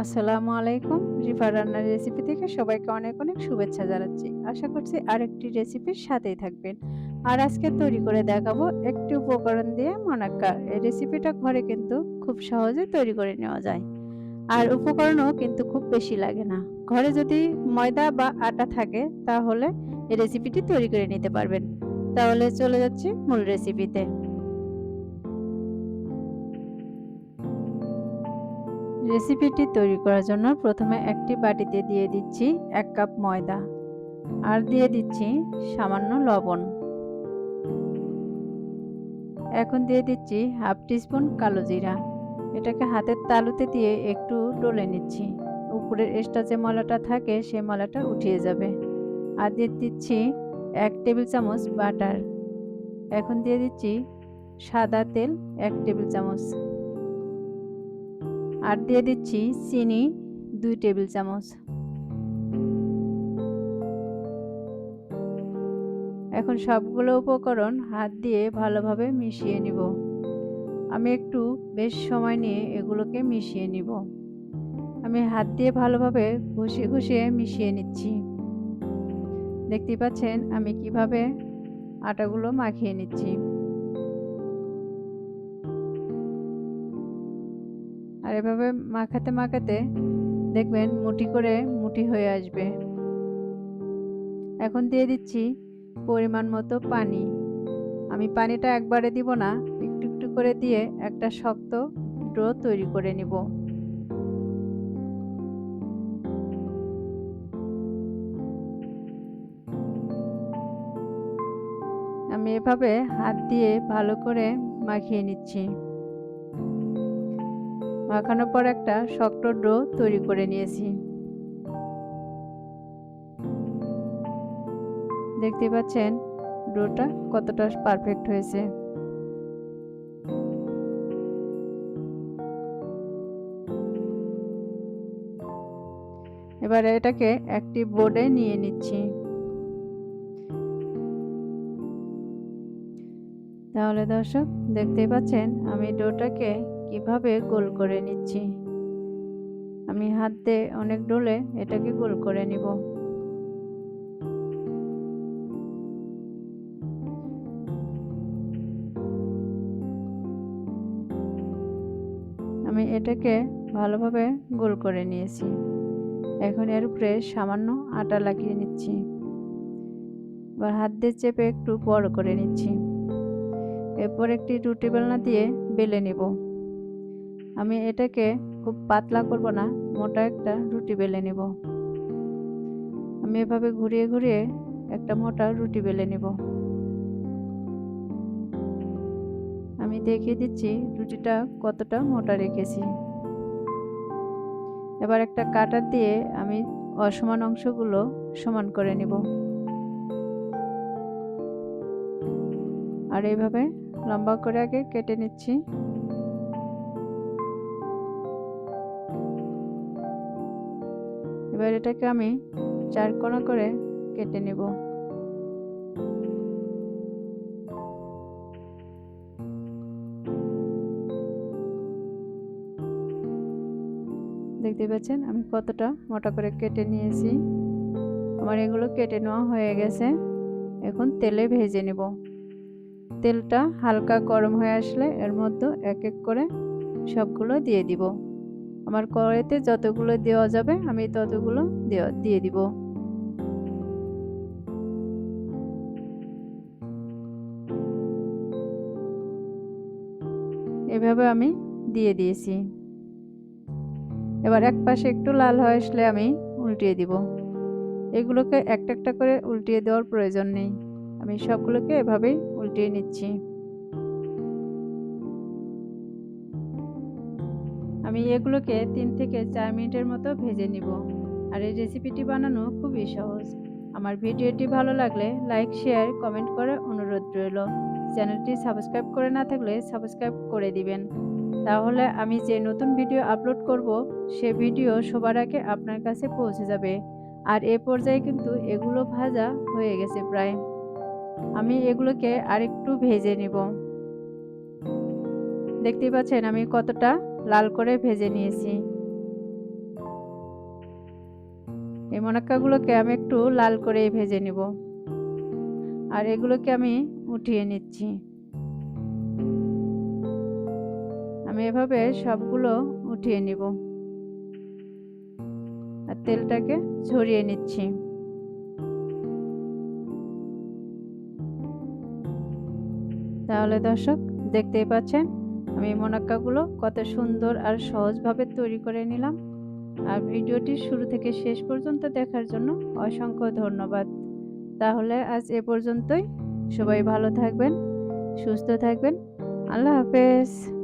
আসসালামু আলাইকুম। রিফা রান্নার রেসিপি থেকে সবাইকে অনেক অনেক শুভেচ্ছা জানাচ্ছি। আশা করছি আরেকটি রেসিপির সাথেই থাকবেন। আর আজকে তৈরি করে দেখাবো একটি উপকরণ দিয়ে মনাক্কা। এই রেসিপিটা ঘরে কিন্তু খুব সহজে তৈরি করে নেওয়া যায়। আর উপকরণও কিন্তু খুব বেশি লাগে না। ঘরে যদি ময়দা বা আটা থাকে, তাহলে এই রেসিপিটি তৈরি করে নিতে পারবেন। তাহলে চলে যাচ্ছি মূল রেসিপিতে রেসিপিটি তৈরি করার জন্য প্রথমে একটি বাটিতে দিয়ে দিচ্ছি এক কাপ ময়দা। আর দিয়ে দিচ্ছি সামান্য লবণ। এখন দিয়ে দিচ্ছি হাফ টিস্পুন কালো জিরা। এটাকে হাতের তালুতে দিয়ে একটু ডলে নিচ্ছি। উপরের এক্সট্রা যে মলাটা থাকে, সে মলাটা উঠিয়ে যাবে। আর দিয়ে দিচ্ছি এক টেবিল চামচ বাটার। এখন দিয়ে দিচ্ছি সাদা তেল এক টেবিল চামচ। আর দিয়ে দিচ্ছি চিনি দুই টেবিল চামচ। এখন সবগুলো উপকরণ হাত দিয়ে ভালোভাবে মিশিয়ে নিব। আমি একটু বেশ সময় নিয়ে এগুলোকে মিশিয়ে নিব। আমি হাত দিয়ে ভালোভাবে ঘষিয়ে ঘষিয়ে মিশিয়ে নিচ্ছি। দেখতে পাচ্ছেন আমি কীভাবে আটাগুলো মাখিয়ে নিচ্ছি। এভাবে মাখাতে মাখাতে দেখবেন মুটি করে মুটি হয়ে আসবে। এখন দিয়ে দিচ্ছি পরিমাণ মতো পানি। আমি পানিটা একবারে দিব না, একটু একটু করে দিয়ে একটা শক্ত ডো তৈরি করে নিব। আমি এভাবে হাত দিয়ে ভালো করে মাখিয়ে নিচ্ছি। মাখানোর পর একটা শক্ত ডো তৈরি করে নিয়েছি। দেখতে পাচ্ছেন, ডোটা কতটা পারফেক্ট হয়েছে। এবার এটাকে একটি বোর্ডে নিয়ে নিচ্ছি। তাহলে দর্শক, দেখতেই পাচ্ছেন, আমি ডোটাকে কীভাবে গোল করে নিচ্ছি? আমি হাত দিয়ে অনেক ডোলে এটাকে গোল করে নিব। আমি এটাকে ভালোভাবে গোল করে নিয়েছি। এখন এর উপরে সামান্য আটা লাগিয়ে নিচ্ছি। এবার হাত দিয়ে চেপে একটু বড় করে নিচ্ছি। এরপর একটি রুটি বেলনা দিয়ে বেলে নেব। আমি এটাকে খুব পাতলা করব না, মোটা একটা রুটি বেলে নেব। আমি এভাবে ঘুরিয়ে ঘুরিয়ে একটা মোটা রুটি বেলে নেব। আমি দেখিয়ে দিচ্ছি রুটিটা কতটা মোটা রেখেছি। এবার একটা কাটার দিয়ে আমি অসমান অংশগুলো সমান করে নিব। আর এইভাবে লম্বা করে আগে কেটে নিচ্ছি। এবার এটাকে আমি চার কোনা করে কেটে নেব। দেখতে পাচ্ছেন, আমি কতটা মোটা করে কেটে নিয়েছি। আমার এগুলো কেটে নেওয়া হয়ে গেছে। এখন তেলে ভেজে নেব। তেলটা হালকা গরম হয়ে আসলে এর মধ্যে এক এক করে সবগুলো দিয়ে দিব। আমার কড়াইতে যতগুলো দেওয়া যাবে, আমি ততগুলো দেওয়া, দিয়ে দিব। এভাবে আমি দিয়ে দিয়েছি। এবার এক পাশে একটু লাল হয়ে আসলে আমি উল্টিয়ে দিব। এগুলোকে একটা একটা করে উল্টিয়ে দেওয়ার প্রয়োজন নেই। আমি সবগুলোকে এভাবেই উল্টিয়ে নিচ্ছি। আমি এগুলোকে তিন থেকে চার মিনিটের মতো ভেজে নিব। আর এই রেসিপিটি বানানো খুবই সহজ। আমার ভিডিওটি ভালো লাগলে লাইক, শেয়ার, কমেন্ট করে অনুরোধ রইল। চ্যানেলটি সাবস্ক্রাইব করে না থাকলে সাবস্ক্রাইব করে দিবেন। তাহলে আমি যে নতুন ভিডিও আপলোড করব, সে ভিডিও সবার আগে আপনার কাছে পৌঁছে যাবে। আর এ পর্যায়ে কিন্তু এগুলো ভাজা হয়ে গেছে প্রায়। আমি এগুলোকে আরেকটু ভেজে নেব। দেখতেই পাচ্ছেন আমি কতটা লাল করে ভেজে নিয়েছি। এই মনাক্কাগুলোকে আমি একটু লাল করে ভেজে নিব। আর এগুলোকে আমি উঠিয়ে নিচ্ছি। আমি এভাবে সবগুলো উঠিয়ে নিব। আর তেলটাকে ঝরিয়ে নিচ্ছি। তাহলে দর্শক, দেখতেই পাচ্ছেন? আমি মোনাক্কাগুলো কত সুন্দর আর সহজভাবে তৈরি করে নিলাম। আর ভিডিওটি শুরু থেকে শেষ পর্যন্ত দেখার জন্য অসংখ্য ধন্যবাদ। তাহলে আজ এ পর্যন্তই। সবাই ভালো থাকবেন, সুস্থ থাকবেন। আল্লাহ হাফেজ।